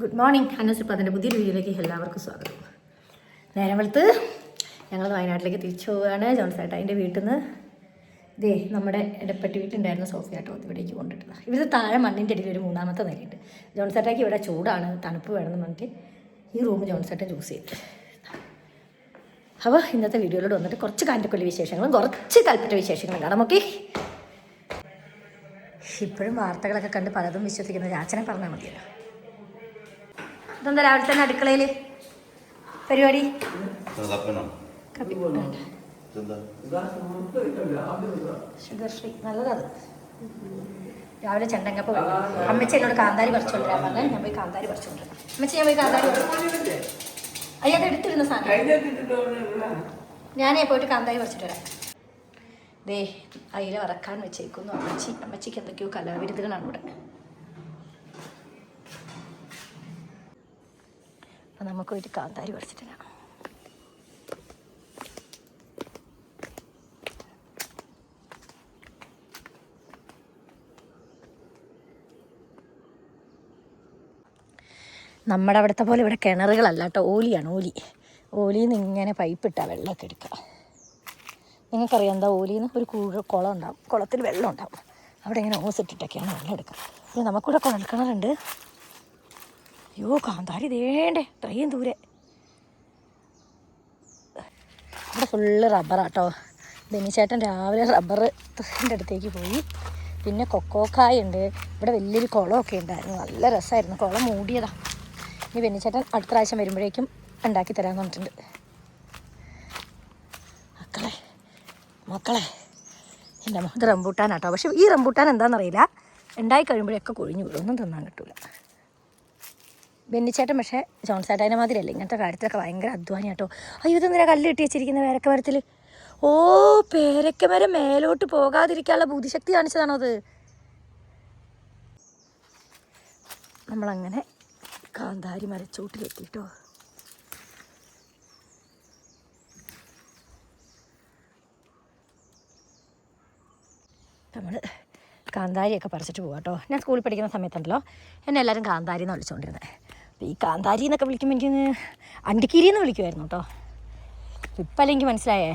Good morning അന്നസിപ്പോൾ അതിന്റെ പുതിയൊരു വീഡിയോയിലേക്ക് എല്ലാവർക്കും സ്വാഗതം. നേരം വെളുത്ത് ഞങ്ങൾ വയനാട്ടിലേക്ക് തിരിച്ചു പോവുകയാണ്. ജോൺസേട്ട അതിന്റെ വീട്ടിൽ നിന്ന് ഇതേ നമ്മുടെ ഇടപ്പെട്ടി വീട്ടിലുണ്ടായിരുന്ന സോഫ ആട്ടോ ഇവിടേക്ക് കൊണ്ടിട്ടത്. ഇവിടുത്തെ താഴെ മണ്ണിന്റെ അടിയിൽ ഒരു മൂന്നാമത്തെ നിലയുണ്ട്. ജോൺസേട്ടയ്ക്ക് ഇവിടെ ചൂടാണ് തണുപ്പ് വേണമെന്ന് പറഞ്ഞിട്ട് ഈ റൂം ജോൺസേട്ടൻ ചൂസ് ചെയ്തു. അപ്പോൾ ഇന്നത്തെ വീഡിയോയിലൂടെ വന്നിട്ട് കുറച്ച് കാറ്റക്കൊല്ലി വിശേഷങ്ങളും കുറച്ച് കൽപ്പറ്റ വിശേഷങ്ങളും കാണാം. ഓക്കെ? ഇപ്പോഴും വാർത്തകളൊക്കെ കണ്ട് പലതും വിശ്വസിക്കുന്നത് ചാച്ചനെ പറഞ്ഞാൽ മതിയല്ലോ. ഇതെന്താ രാവിലെ തന്നെ അടുക്കളയിൽ പരിപാടി? ഷുഗർ ഫ്രീ നല്ലതത്. രാവിലെ ചെണ്ടങ്കപ്പ അമ്മച്ച എന്നോട് കാന്താരി പറിച്ചുകൊണ്ടിരാൻ പറഞ്ഞാൽ ഞാൻ പോയി കാന്താരി പറിച്ചുകൊണ്ടിരാം അമ്മച്ചി ഞാൻ പോയി കാന്താരി പറിച്ചു അയ്യ അത് എടുത്തിരുന്ന സാധനം. ഞാനേ പോയിട്ട് കാന്താരി പറിച്ചിട്ട് വരാം. ദേ അയില വറക്കാൻ വെച്ചേക്കുന്നു അമ്മച്ചി. അമ്മച്ചിക്ക് എന്തൊക്കെയോ കലാവിരുതുകളാണ് ഇവിടെ. അപ്പം നമുക്ക് ഒരു കാന്താരി പറിച്ചിട്ട് കാണാം നമ്മുടെ അവിടുത്തെ പോലെ ഇവിടെ കിണറുകളല്ല കേട്ടോ ഓലിയാണ് ഓലി. ഓലിയിൽ നിന്ന് ഇങ്ങനെ പൈപ്പ് ഇട്ടാൽ വെള്ളമൊക്കെ എടുക്കുക. നിങ്ങൾക്കറിയാം എന്താ ഓലിയിൽ നിന്ന് ഒരു കൂഴ കുളം ഉണ്ടാവും. കുളത്തിൽ വെള്ളം ഉണ്ടാവും. അവിടെ ഇങ്ങനെ ഓസ് ഇട്ടിട്ടൊക്കെയാണ് വെള്ളം എടുക്കുക. പിന്നെ നമുക്കിവിടെ കുഴൽക്കിണറുണ്ട്. അയ്യോ കാന്താരി ദേണ്ടേ ഇത്രയും ദൂരെ. ഇവിടെ ഫുള്ള് റബ്ബറാട്ടോ ബെനിച്ചേട്ടൻ രാവിലെ റബ്ബർ റബ്ബറിന്റെ അടുത്തേക്ക് പോയി. പിന്നെ കൊക്കോക്കായ ഉണ്ട്. ഇവിടെ വലിയൊരു കുളമൊക്കെ ഉണ്ടായിരുന്നു. നല്ല രസമായിരുന്നു കുളം മൂടിയതാ. ഇനി ബെന്നിച്ചേട്ടൻ അടുത്ത പ്രാവശ്യം വരുമ്പോഴേക്കും ഉണ്ടാക്കി തരാൻ പറഞ്ഞിട്ടുണ്ട്. മക്കളെ മക്കളെ എന്റെ ഇത് റംബൂട്ടാനാട്ടോ. പക്ഷെ ഈ റംബൂട്ടാൻ എന്താണെന്നറിയില്ല ഉണ്ടായി കഴിയുമ്പോഴൊക്കെ കൊഴിഞ്ഞു വിടും ഒന്നും തിന്നാൻ കിട്ടൂല. ബെന്നിച്ചേട്ടൻ പക്ഷേ ജോൺസേട്ടനെ മാതിരിയല്ല. ഇങ്ങനത്തെ കാര്യത്തിലൊക്കെ ഭയങ്കര അധ്വാനം കേട്ടോ അയ്യോ ഇതെന്തിനാ കല്ല് കെട്ടി വെച്ചിരിക്കുന്ന പേരക്ക മരത്തിൽ ഓ പേരക്ക മരം മേലോട്ട് പോകാതിരിക്കാനുള്ള ബുദ്ധിശക്തി കാണിച്ചതാണോ അത്? നമ്മളങ്ങനെ കാന്താരി മരച്ചോട്ടിലെത്തിട്ടോ. നമ്മൾ കാന്താരിയൊക്കെ പറിച്ചിട്ട് പോവാട്ടോ കേട്ടോ ഞാൻ സ്കൂളിൽ പഠിക്കുന്ന സമയത്തുണ്ടല്ലോ. എന്നെ എല്ലാവരും കാന്താരി എന്ന് വിളിച്ചുകൊണ്ടിരുന്നത് ഈ കാന്താരി എന്നൊക്കെ വിളിക്കുമ്പോൾ എനിക്ക് അണ്ടിക്കിരി എന്ന് വിളിക്കുമായിരുന്നു കേട്ടോ. ഇപ്പം അല്ലെങ്കിൽ മനസ്സിലായേ?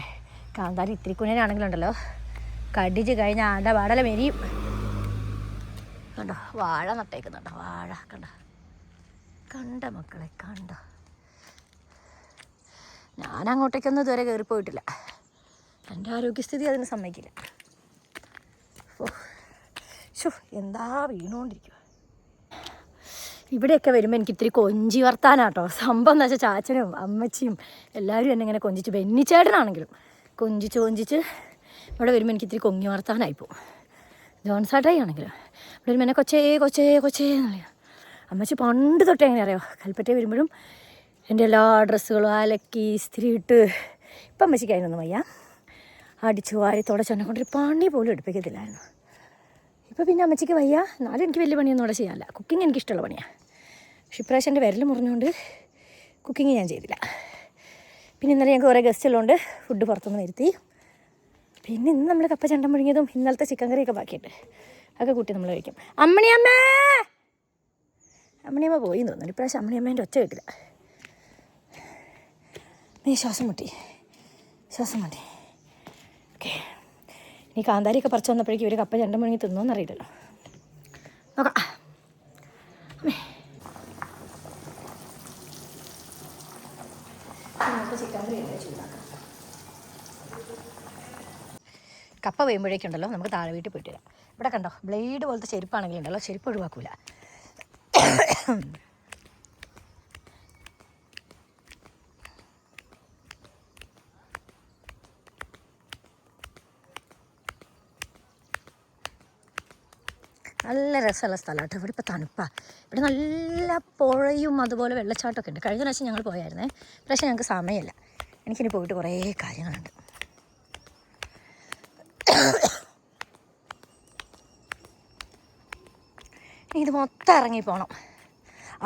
കാന്താരി ഇത്തിരി കുഞ്ഞനാണെങ്കിലുണ്ടല്ലോ. കടിച്ച് കഴിഞ്ഞാൽ ആണ്ട വാടല മെരിയും. കണ്ടോ? വാഴ നട്ടേക്കുന്നുണ്ടോ. വാഴ കണ്ട? കണ്ട മക്കളെ കണ്ട? ഞാൻ അങ്ങോട്ടേക്കൊന്നും ഇതുവരെ കയറി പോയിട്ടില്ല എന്റെ ആരോഗ്യസ്ഥിതി അതിന് സമ്മതിക്കില്ല. ഓ ഷോ എന്താ വീണുകൊണ്ടിരിക്കുക ഇവിടെയൊക്കെ വരുമ്പോൾ എനിക്ക് ഇത്തിരി കൊഞ്ചി വർത്താനാട്ടോ. സംഭവം എന്ന് വെച്ചാൽ ചാച്ചനും അമ്മച്ചിയും എല്ലാവരും എന്നെ ഇങ്ങനെ കൊഞ്ചിച്ച് ബെന്നിച്ചേട്ടനാണെങ്കിലും കൊഞ്ചിച്ച് കൊഞ്ചിച്ച് ഇവിടെ വരുമ്പോൾ എനിക്ക് ഇത്തിരി കൊങ്ങി വർത്താനായി പോകും ജോൺസാട്ടായി ആണെങ്കിലും? ഇവിടെ വരുമ്പോൾ എന്നെ കൊച്ചേ കൊച്ചേ കൊച്ചേ എന്ന് പറയാം അമ്മച്ചി പണ്ട് തൊട്ടേ എങ്ങനെ അറിയാം? കൽപ്പറ്റ വരുമ്പോഴും എന്റെ എല്ലാ ഡ്രസ്സുകളും അലക്കി ഇസ്തിരി ഇട്ട് ഇപ്പം അമ്മച്ചിക്ക് അതിനൊന്നും വയ്യ. അടിച്ചു വാരി തുടച്ചെന്നെ കൊണ്ടൊരു പണി പോലും എടുപ്പിക്കത്തില്ലായിരുന്നു. ഇപ്പോൾ പിന്നെ അമ്മച്ചിക്ക് വയ്യ. എന്നാലും എനിക്ക് വലിയ പണിയൊന്നും ഇവിടെ ചെയ്യാനില്ല. കുക്കിംഗ് എനിക്കിഷ്ടമുള്ള പണിയാണ് പക്ഷെ ഇപ്രാവശ്യം എന്റെ വിരൽ മുറിഞ്ഞുകൊണ്ട് കുക്കിംഗ് ഞാൻ ചെയ്തില്ല. പിന്നെ ഇന്നലെ ഞങ്ങൾക്ക് കുറേ ഗസ്റ്റ് ഉള്ളതുകൊണ്ട് ഫുഡ് പുറത്തുനിന്ന് വരുത്തി. പിന്നെ ഇന്ന് നമ്മൾ കപ്പ ചണ്ടം മുഴുങ്ങിയതും ഇന്നലത്തെ ചിക്കൻ കറിയൊക്കെ ബാക്കിയിട്ട് അതൊക്കെ കൂട്ടി നമ്മൾ കഴിക്കും. അമ്മണിയമ്മ! അമ്മണിയമ്മ പോയി തോന്നുന്നു. ഇപ്രാവശ്യം അമ്മണിയമ്മേന്റെ ഒച്ച കേട്ടില്ല. നീ ശ്വാസം മുട്ടി. ശ്വാസം മുട്ടി. ഓക്കെ. ഇനി കാന്താരിയൊക്കെ പറിച്ചു വന്നപ്പോഴേക്കും ഇവർ കപ്പ ചണ്ടം മുഴുങ്ങി തിന്നോന്നറിയില്ലല്ലോ നോക്കാം. അമ്മേ. നമുക്ക് ചിക്കൻ കറി ചൂടാക്കാം? കപ്പ വേകുമ്പോഴേക്കുണ്ടല്ലോ നമുക്ക് താഴെ വീട്ടിൽ പോയിട്ട് വരാം. ഇവിടെ കണ്ടോ ബ്ലേഡ് പോലത്തെ ചെരുപ്പാണെങ്കിലും ഉണ്ടല്ലോ ചെരുപ്പ് ഒഴിവാക്കൂല. നല്ല രസമുള്ള സ്ഥലം കേട്ടോ ഇവിടെ ഇപ്പോൾ തണുപ്പാണ് ഇവിടെ നല്ല പുഴയും അതുപോലെ വെള്ളച്ചാട്ടമൊക്കെ ഉണ്ട്. കഴിഞ്ഞ പ്രാവശ്യം ഞങ്ങൾ പോയായിരുന്നേ. പക്ഷേ ഞങ്ങൾക്ക് സമയമില്ല. എനിക്കിനി പോയിട്ട് കുറേ കാര്യങ്ങളുണ്ട്. ഇത് മൊത്തം ഇറങ്ങി പോകണം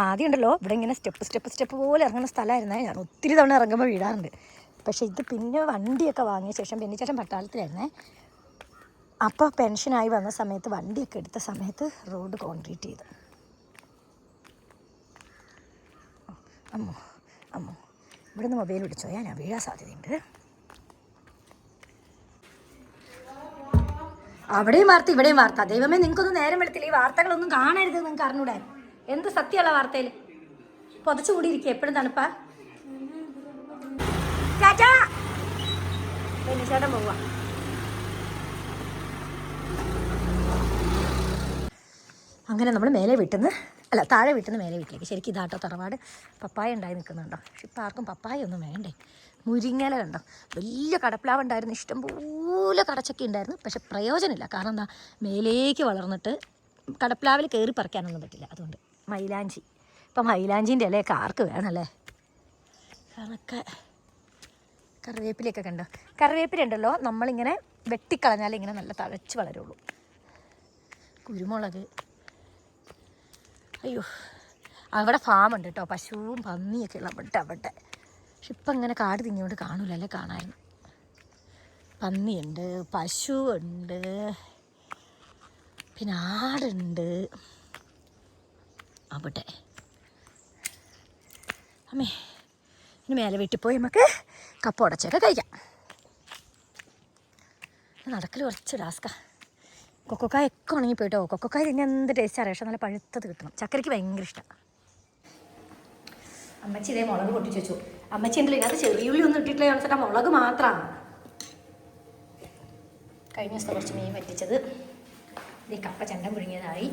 ആദ്യം ഉണ്ടല്ലോ ഇവിടെ ഇങ്ങനെ സ്റ്റെപ്പ് സ്റ്റെപ്പ് സ്റ്റെപ്പ് പോലെ ഇറങ്ങുന്ന സ്ഥലമായിരുന്നേ. ഞാൻ ഒത്തിരി തവണ ഇറങ്ങുമ്പോൾ വീടാറുണ്ട് പക്ഷേ ഇത് പിന്നെ വണ്ടിയൊക്കെ വാങ്ങിയ ശേഷം പിന്നെ ചേട്ടൻ പട്ടാളത്തിലായിരുന്നേ. അപ്പോൾ പെൻഷനായി വന്ന സമയത്ത് വണ്ടിയൊക്കെ എടുത്ത സമയത്ത് റോഡ് കോൺക്രീറ്റ് ചെയ്തു. അമ്മോ അമ്മോ ഇവിടുന്ന് മൊബൈൽ വിളിച്ചോ? ഞാൻ വീഴാൻ സാധ്യതയുണ്ട്. അവിടെയും വാർത്ത ഇവിടെയും വാർത്ത. ദൈവമേ നിങ്ങൾക്കൊന്നും നേരം വെളുത്തില്ല. ഈ വാർത്തകളൊന്നും കാണരുത് നിങ്ങൾക്ക് അറിഞ്ഞൂടാൻ എന്ത് സത്യമുള്ള വാർത്തയിൽ പൊതച്ചു കൂടിയിരിക്കുക. എപ്പോഴും തണുപ്പാ. ചേട്ടാ ചേട്ടൻ പോവാ അങ്ങനെ നമ്മൾ മേലെ വീട്ടിന്ന് അല്ല താഴെ വീട്ടിന്ന് മേലെ വീട്ടിലേക്ക് ശരിക്കും ഇതാട്ടോ തറവാട് പപ്പായ ഉണ്ടായി നിൽക്കുന്നുണ്ടോ? പക്ഷെ ഇപ്പം ആർക്കും പപ്പായ ഒന്നും വേണ്ടേ? മുരിങ്ങല കണ്ടോ? വലിയ കടപ്ലാവ് ഉണ്ടായിരുന്നു. ഇഷ്ടംപോലെ കടച്ചൊക്കെ ഉണ്ടായിരുന്നു. പക്ഷെ പ്രയോജനമില്ല. കാരണം എന്താ? മേലേക്ക് വളർന്നിട്ട് കടപ്ലാവിൽ കയറി പറിക്കാനൊന്നും പറ്റില്ല. അതുകൊണ്ട് മൈലാഞ്ചി. ഇപ്പം മൈലാഞ്ചിന്റെ ഇലയൊക്കെ ആർക്ക് വേണമല്ലേ? കണക്കെ കറിവേപ്പിലയൊക്കെ കണ്ടോ? കറിവേപ്പില ഉണ്ടല്ലോ. നമ്മളിങ്ങനെ വെട്ടിക്കളഞ്ഞാൽ ഇങ്ങനെ നല്ല തഴച്ച് വളരുള്ളൂ. കുരുമുളക്. അയ്യോ. അവിടെ ഫാം ഉണ്ട് കേട്ടോ പശുവും പന്നിയൊക്കെ ഉള്ള അവിടെ അവിടെ. പക്ഷെ ഇപ്പം ഇങ്ങനെ കാട് തിങ്ങിയോണ്ട് കാണൂല അല്ലേ കാണായിരുന്നു പന്നിയുണ്ട് പശു ഉണ്ട് പിന്നെ ആടുണ്ട്. അവിടെ. അമ്മേ ഇനി മേലെ വീട്ടിൽ പോയി നമുക്ക് കപ്പ ഉടച്ചൊക്കെ കഴിക്കാം. നടക്കൽ കുറച്ച് ടാസ്കാ കൊക്കോക്കായ ഒക്കെ ഉണങ്ങി പോയിട്ടോ കൊക്കോക്കായ തന്നെ എന്ത് ടേസ്റ്റ് അറിയാം പക്ഷെ നല്ല പഴുത്തത് കിട്ടണം. ചക്കരയ്ക്ക് ഭയങ്കര ഇഷ്ടമാണ് അമ്മച്ചി ഇതേ മുളക് പൊട്ടിച്ചു വെച്ചു. അമ്മച്ചി ഉണ്ടല്ലോ ഇതിനകത്ത് ചെറിയുള്ളി ഒന്നും ഇട്ടിട്ടില്ല ചേട്ടാ മുളക് മാത്രമാണ് കഴിഞ്ഞ ദിവസത്തെ കുറച്ച് മീൻ വറ്റിച്ചത്. ഇതേ കപ്പ ചണ്ടം പുഴുങ്ങിയതായി.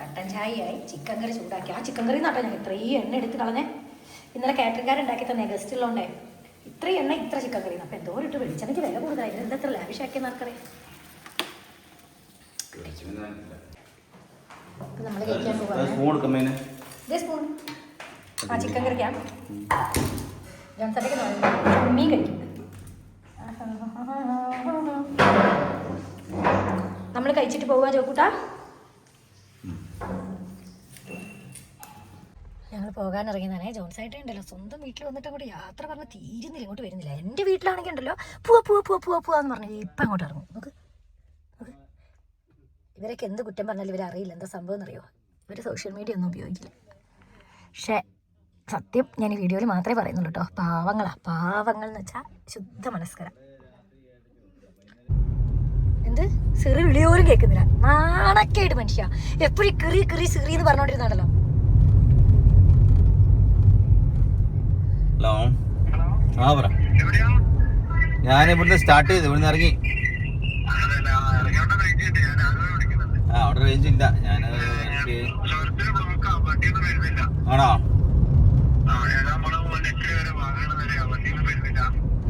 കട്ടൻ ചായയായി. ചിക്കൻ കറി ചൂടാക്കി. ആ ചിക്കൻ കറി നട്ടോ ഞാൻ ഇത്രയും എണ്ണ എടുത്ത് കളഞ്ഞേ. ഇന്നലെ കാറ്ററിംഗുകാർ ഉണ്ടാക്കി തന്നെ ഗസ്റ്റ് ഉള്ളതുകൊണ്ടേ ഇത്രയും എണ്ണ ഇത്ര ചിക്കൻ കറി അപ്പം എന്തോരം ഇട്ട് വെളിച്ചെണ്ണയ്ക്ക് വില കൂടുതലായിരുന്നു എന്താ ഇത്ര ലാവിഷാക്കിയെന്ന് ആർക്കറിയാം അപ്പം നമ്മൾ കഴിക്കാൻ പോകാം സ്പൂൺ സ്പൂൺ. ആ ചിക്കൻ മീൻ കഴിക്കും. നമ്മൾ കഴിച്ചിട്ട് പോവാ ചോക്കൂട്ടാ ഞങ്ങൾ പോകാൻ ഇറങ്ങിയതാണേ. ജോൺസായിട്ട് ഉണ്ടല്ലോ സ്വന്തം വീട്ടിൽ വന്നിട്ട് അങ്ങോട്ട് യാത്ര പറഞ്ഞ് തീരുന്നില്ല ഇങ്ങോട്ട് വരുന്നില്ല. എന്റെ വീട്ടിലാണെങ്കിൽ ഉണ്ടല്ലോ പൂവ പൂവ പൂവ പൂവ പൂവാന്ന് പറഞ്ഞു ഇപ്പം അങ്ങോട്ട് ഇറങ്ങും. നമുക്ക് ഇവരൊക്കെ എന്ത് കുറ്റം പറഞ്ഞാലും ഇവരറിയില്ല. എന്താ സംഭവം എന്നറിയോ? ഇവർ സോഷ്യൽ മീഡിയ ഒന്നും ഉപയോഗിക്കില്ല. പക്ഷേ സത്യം ഞാൻ ഈ വീഡിയോയിൽ മാത്രമേ പറയുന്നുള്ളൂ കേട്ടോ പാവങ്ങളാ. പാവങ്ങൾ എന്ന് വെച്ചാൽ ശുദ്ധ മനസ്കര. എന്ത്? സിറി വിളിയോരും കേൾക്കുന്നില്ല. നാണക്കേട് മനുഷ്യ. എപ്പോഴും കിറി കിറി സിറി എന്ന് പറഞ്ഞോണ്ടിരുന്നാണല്ലോ. ഹലോ. ആ പറ. ഞാൻ ഇവിടുന്ന് സ്റ്റാർട്ട് ചെയ്തു. ഇവിടുന്ന് ഇറങ്ങി. അവിടെ റേഞ്ച് ഇല്ല. ഞാൻ ആണോ?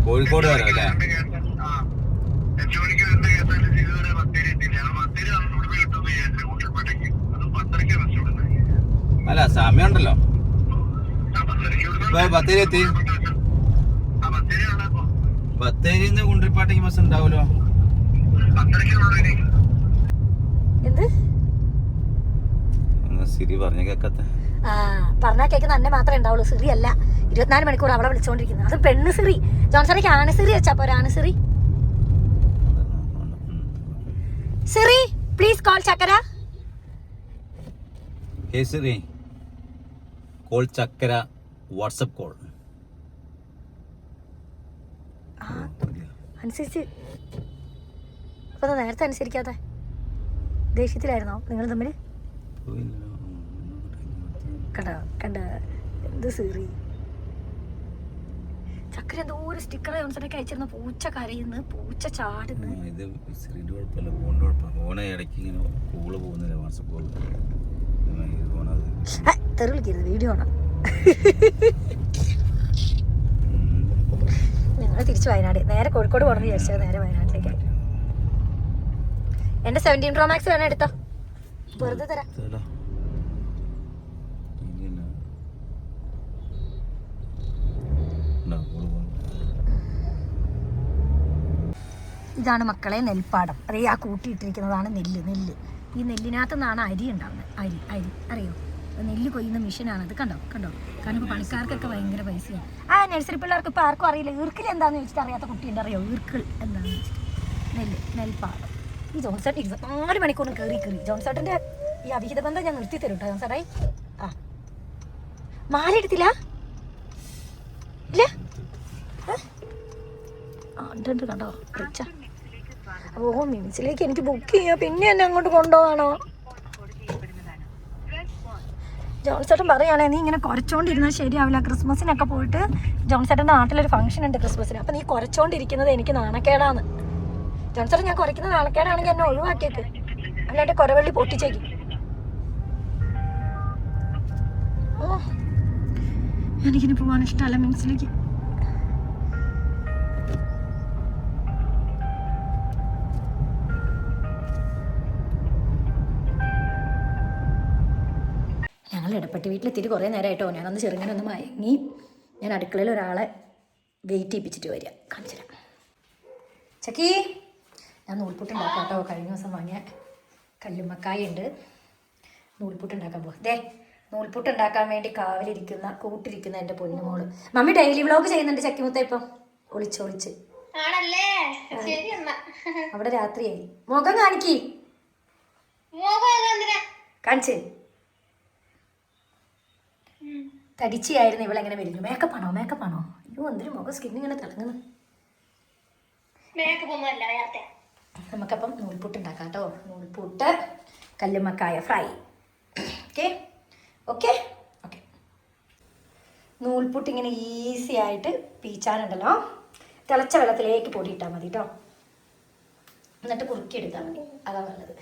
കോഴിക്കോട് വരാം അല്ലേ? അല്ല സമയമുണ്ടല്ലോ. ബത്തേരി എത്തി? ബത്തേരിന്ന് കുണ്ടിപ്പാട്ടേക്ക് ബസ് ഉണ്ടാവുമല്ലോ. എന്ത്? സിരി പറഞ്ഞ കേക്കത്തെ. ആ പറഞ്ഞാൽ കേൾക്കുന്ന അന്നെ മാത്രമേ ഉണ്ടാവുള്ളൂ. സിറി അല്ല. ഇരുപത്തിനാല് മണിക്കൂർ അവളെ വിളിച്ചോണ്ടിരിക്കുന്നത് അത് പെണ്ണ് സിറി. ജോൺസണിക്ക് ആണ് സിറി വെച്ചാ പോരാ ആണ് Siri? Please call Chakkara. Hey Siri call Chakkara WhatsApp call. അനുസരിച്ച്. അപ്പൊ നേരത്തെ അനുസരിക്കാതെ. ദേഷ്യത്തിലായിരുന്നോ? നിങ്ങൾ തമ്മിൽ കണ്ട? കണ്ട? എന്ത് സീറി? ചക്കര എന്തോ ഒരു സ്റ്റിക്കർ ജോൺസണൊക്കെ അയച്ചിരുന്ന. പൂച്ച കരയുന്നു പൂച്ച ചാടുന്നു. ഇത് സിറിയുടെ കുഴപ്പമില്ല. ഫോണിന്റെ കുഴപ്പമില്ല. ഫോണ് ഇടയ്ക്ക് ഇങ്ങനെ കോൾ പോകുന്നില്ല വാട്സപ്പ് കോൾ ഫോണത് തെറി വിളിക്കരുത്. വീഡിയോ ആണ് ഞങ്ങൾ തിരിച്ച് വയനാട്. നേരെ കോഴിക്കോട് പോകണമെന്ന് വിചാരിച്ചത്. നേരെ വയനാട്ടിലേക്കായി എന്റെ സെവന്റീൻ പ്രോ മാക്സ് വേണം എടുത്തോ. വെറുതെ തരാം. ഇതാണ് മക്കളെ നെൽപ്പാടം. അതേ ആ കൂട്ടിയിട്ടിരിക്കുന്നതാണ് നെല്ല് നെല്ല്. ഈ നെല്ലിനകത്ത് നിന്നാണ് അരി ഉണ്ടാവുന്നത്. അരി അരി. അറിയോ? നെല്ല് കൊയ്യുന്ന മെഷീനാണ് അത് കണ്ടോ? കണ്ടോ? കാരണം ഇപ്പോൾ പണിക്കാർക്കൊക്കെ ഭയങ്കര പൈസയാണ് ആ നഴ്സറി പിള്ളേർക്ക് ഇപ്പോൾ ആർക്കും അറിയില്ല. ഈർക്കിൽ എന്താണെന്ന് ചോദിച്ചിട്ട് അറിയാത്ത കുട്ടിയുണ്ട് അറിയോ? ഈർക്കിൾ എന്താണെന്ന് വെച്ചിട്ട് നെല്ല് നെൽപ്പാടം. ഈ ജോൺസേട്ടൻ ഇരുപത്തിനാല് മണിക്കൂറിന് കയറി കയറി ജോൺസേട്ടന്റെ ഈ അവിഹിത ബന്ധം ഞാൻ നിർത്തി തരും കേട്ടോ ജോൺസേട്ടായി ആ. മാല എടുത്തില്ല? ഇല്ല? ഉണ്ട് കണ്ടോ? ഓ മിനിച്ചിലേക്ക് എനിക്ക് ബുക്ക് ചെയ്യാം. പിന്നെ എന്നെ അങ്ങോട്ട് കൊണ്ടുപോകാണോ? ജോൺസേട്ടൻ പറയുകയാണെ നീ ഇങ്ങനെ കുറച്ചുകൊണ്ടിരുന്നാൽ ശരിയാവില്ല. ക്രിസ്മസിനൊക്കെ പോയിട്ട് ജോൺസേട്ടന്റെ നാട്ടിലൊരു ഫംഗ്ഷൻ ഉണ്ട് ക്രിസ്മസിന്. അപ്പം നീ കുറച്ചോണ്ടിരിക്കുന്നത് എനിക്ക് നാണക്കേടാന്ന്. ജോൺസേട്ടൻ ഞാൻ കുറയ്ക്കുന്ന നാണക്കേടാണെങ്കിൽ എന്നെ ഒഴിവാക്കിയേക്ക്. അല്ലാണ്ട് കുറവള്ളി പൊട്ടിച്ചേക്ക്. ഓ. എനിക്കിനി പോവാൻ ഇഷ്ടമല്ല മീൻസിലേക്ക്. ഞങ്ങൾ ഇടപ്പെട്ട് വീട്ടിലെത്തിയിട്ട് കുറേ നേരമായിട്ടോ ഞാനൊന്ന് ചെറുങ്ങനെ ഒന്ന് മയങ്ങി. ഞാൻ അടുക്കളയിൽ ഒരാളെ വെയിറ്റ് ചെയ്യിപ്പിച്ചിട്ട് വരിക. കാണിച്ചു തരാം ചക്കി. ഞാൻ നൂൽപുട്ട് ഉണ്ടാക്കാം കേട്ടോ കഴിഞ്ഞ ദിവസം വാങ്ങിയ കല്ലുമ്മക്കായ ഉണ്ട് നൂൽപുട്ട് ഉണ്ടാക്കാൻ പോകും ദേ നൂൽപുട്ട് ഉണ്ടാക്കാൻ വേണ്ടി കാവലിരിക്കുന്ന കൂട്ടിരിക്കുന്ന എന്റെ പൊന്നുമോൾ മമ്മി ഡെയിലി വ്ളോഗ് ചെയ്യുന്നുണ്ട് ചക്കിമുത്ത ഇപ്പം. ഒളിച്ച് ഒളിച്ച്. ആണല്ലേ? ശരി എന്നാ. അവിടെ രാത്രിയായി. മുഖം കാണിക്കി. കാണിച്ച്. തടിച്ചായിരുന്നു ഇവളെങ്ങനെ വരുന്നു മേക്കപ്പ് ആണോ? മേക്കപ്പ് ആണോ? അയ്യോ എന്തൊരു മുഖം സ്കിന്നിങ്ങനെ തിളങ്ങുന്നു. മേക്കപ്പ് ഒന്നും അല്ല നേരത്തെ. നമുക്കപ്പം നൂൽപുട്ട് ഉണ്ടാക്കാം കേട്ടോ noolputtu കല്ലുമക്കായ fry okay okay okay noolputtu ഇങ്ങനെ ഈസി ആയിട്ട് പീച്ചാനുണ്ടല്ലോ. തിളച്ച വെള്ളത്തിലേക്ക് പൊടി ഇട്ടാൽ മതി കേട്ടോ എന്നിട്ട് കുറുക്കി എടുത്താൽ മതി. അതാ നല്ലത്.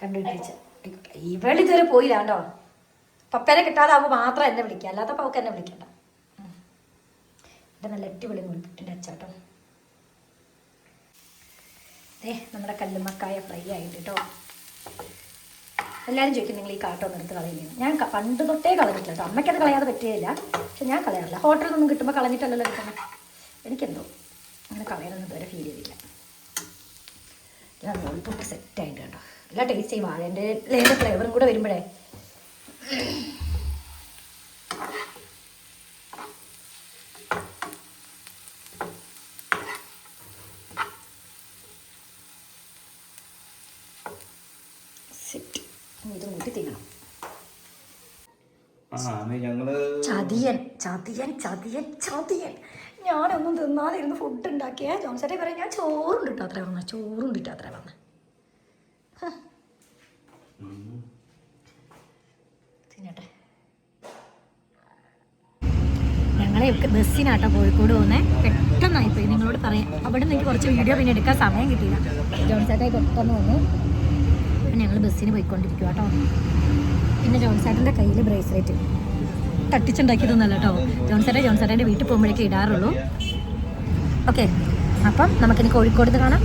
കണ്ടുപിടിച്ച. ഇവളിതുവരെ പോയില്ല കേട്ടോ പപ്പേനെ കിട്ടാതാവുമ്പോൾ മാത്രം എന്നെ വിളിക്കുക അല്ലാത്തപ്പോൾ പൗക്ക് എന്നെ വിളിക്കണ്ട. എന്റെ നല്ല അടിപൊളി നൂൽപുട്ടിന്റെ അച്ചാട്ടോ ഏ നമ്മുടെ കല്ലുമ്മക്കായ ഫ്രൈ ആയിട്ട് കേട്ടോ. എല്ലാവരും ചോദിക്കും നിങ്ങൾ ഈ കാട്ടൊന്നും എടുത്ത് കളയില്ലേ ഞാൻ പണ്ട് തൊട്ടേ കളഞ്ഞിട്ടില്ല കേട്ടോ. അമ്മയ്ക്കത് കളയാതെ പറ്റുകയില്ല. പക്ഷെ ഞാൻ കളയാറില്ല. ഹോട്ടലിൽ നിന്നും കിട്ടുമ്പോൾ കളഞ്ഞിട്ടല്ലല്ലോ കിട്ടണം എനിക്കെന്തോ അങ്ങനെ കളയാനൊന്നും ഇതുവരെ ഫീൽ ചെയ്തില്ല. എല്ലാം നോൾപ്പൊട്ട് സെറ്റായിട്ട് കേട്ടോ. എല്ലാ ടേസ്റ്റ് ചെയ്യുമ്പോൾ വാഴേന്റെ ഫ്ലേവറും കൂടെ വരുമ്പോഴേ സെറ്റ് ഇത് കൂട്ടി തിന്നണം ആ അന്ന് ഞങ്ങൾ ചതിയൻ ചതിയൻ ചതിയൻ. ഞാനൊന്നും തിന്നാതെ ഇരുന്ന് ഫുഡ് ഉണ്ടാക്കിയ ജോൺസേട്ടെ പറയാം ഞാൻ ചോറും അത്ര വന്ന ചോറും അത്ര വന്ന തിന്നട്ടെ. ഞങ്ങളെ ബസ്സിനാട്ടോ കോഴിക്കോട് പോകുന്നത് പെട്ടെന്നായിപ്പോയി. നിങ്ങളോട് പറയാം. അവിടെ നിന്ന് എനിക്ക് കുറച്ച് വീഡിയോ പിന്നെ എടുക്കാൻ സമയം കിട്ടിയില്ല. ജോൺസേട്ടായി പെട്ടെന്ന് വന്നു. ഞങ്ങൾ ബസ്സിന് പോയിക്കൊണ്ടിരിക്കുക കേട്ടോ പിന്നെ ജോൺസേട്ടന്റെ കയ്യിൽ ബ്രേസ്ലെറ്റ്. തട്ടിച്ചുണ്ടാക്കിയതൊന്നല്ല കേട്ടോ. ജോൺസേട്ടൻ ജോൺസേട്ടന്റെ വീട്ടിൽ പോകുമ്പോഴേക്കേ ഇടാറുള്ളൂ. ഓക്കെ അപ്പം നമുക്കിനി കോഴിക്കോട് കാണാം.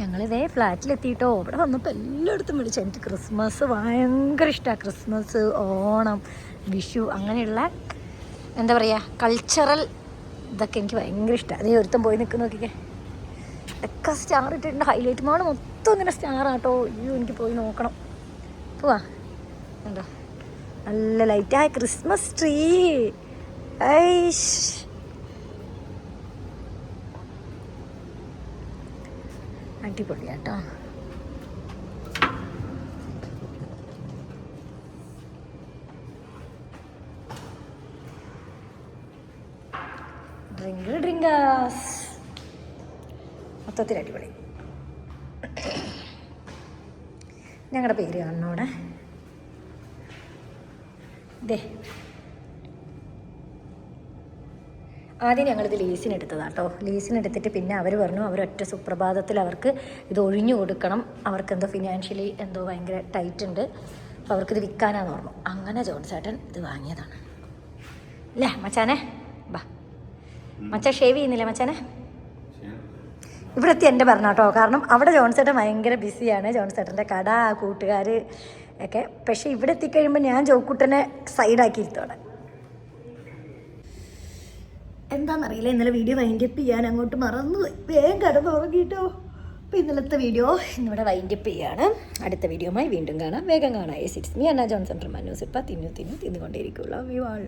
ഞങ്ങളിതേ ഫ്ലാറ്റിലെത്തിയിട്ടോ. ഇവിടെ വന്നപ്പോൾ എല്ലായിടത്തും വിളിച്ചു എനിക്ക് ക്രിസ്മസ് ഭയങ്കര ഇഷ്ടമാണ് ക്രിസ്മസ് ഓണം വിഷു അങ്ങനെയുള്ള എന്താ പറയുക കൾച്ചറൽ ഇതൊക്കെ എനിക്ക് ഭയങ്കര ഇഷ്ടമാണ് അതേ ഒരുത്തം പോയി നിൽക്കുന്ന നോക്കിക്കേ. ഒക്കെ സ്റ്റാർ ഇട്ടിട്ടുണ്ട്. ഹൈലൈറ്റ് മോൾ മൊത്തം ഇങ്ങനെ സ്റ്റാർ ആട്ടോ. അയ്യോ എനിക്ക് പോയി നോക്കണം. പോവാ. ഉണ്ടോ നല്ല ലൈറ്റ് ആ ക്രിസ്മസ് ട്രീ ഐഷ്. അടിപൊളിയാട്ടോ. ഡ്രിങ്ക് ഡ്രിങ്കാസ് മൊത്തത്തിൽ അടിപൊളി. ഞങ്ങളുടെ പേര് കാണണോടെ ദേ. ആദ്യം ഞങ്ങളിത് ലീസിന് കേട്ടോ ലീസിന് എടുത്തിട്ട് പിന്നെ അവർ പറഞ്ഞു അവരൊറ്റ സുപ്രഭാതത്തിൽ അവർക്ക് ഇത് ഒഴിഞ്ഞു കൊടുക്കണം. അവർക്ക് എന്തോ ഫിനാൻഷ്യലി എന്തോ ഭയങ്കര ടൈറ്റ് ഉണ്ട്. അപ്പോൾ അവർക്കിത് വിൽക്കാനാന്ന് പറഞ്ഞു. അങ്ങനെ ജോൺസേട്ടൻ ഇത് വാങ്ങിയതാണ്. അല്ലേ മച്ചാനെ? ബാ. മച്ച ഷേവ് ചെയ്യുന്നില്ലേ മച്ചാനെ? ഇവിടെ എത്തി എന്റെ പറഞ്ഞാട്ടോ. കാരണം അവിടെ ജോൺസേട്ടൻ ഭയങ്കര ബിസിയാണ് ജോൺസേട്ടന്റെ കട കൂട്ടുകാർ ഒക്കെ. പക്ഷേ ഇവിടെ എത്തിക്കഴിയുമ്പോൾ ഞാൻ ജോക്കുട്ടനെ സൈഡാക്കി ഇരുത്തോടെ എന്താണെന്നറിയില്ല ഇന്നലെ വീഡിയോ വൈൻഡപ്പ് ചെയ്യാൻ അങ്ങോട്ട് മറന്നു വേഗം കടന്നു ഉറങ്ങിയിട്ടോ അപ്പോൾ ഇന്നലത്തെ വീഡിയോ ഇന്നിവിടെ വൈൻഡപ്പ് ചെയ്യാണ്. അടുത്ത വീഡിയോമായി വീണ്ടും കാണാം. വേഗം കാണാം. Yes it's me Anna Johnson from Mannoos ഇപ്പം തിന്നു തിന്നു തിന്നുകൊണ്ടേയിരിക്കുള്ളൂ ആൾ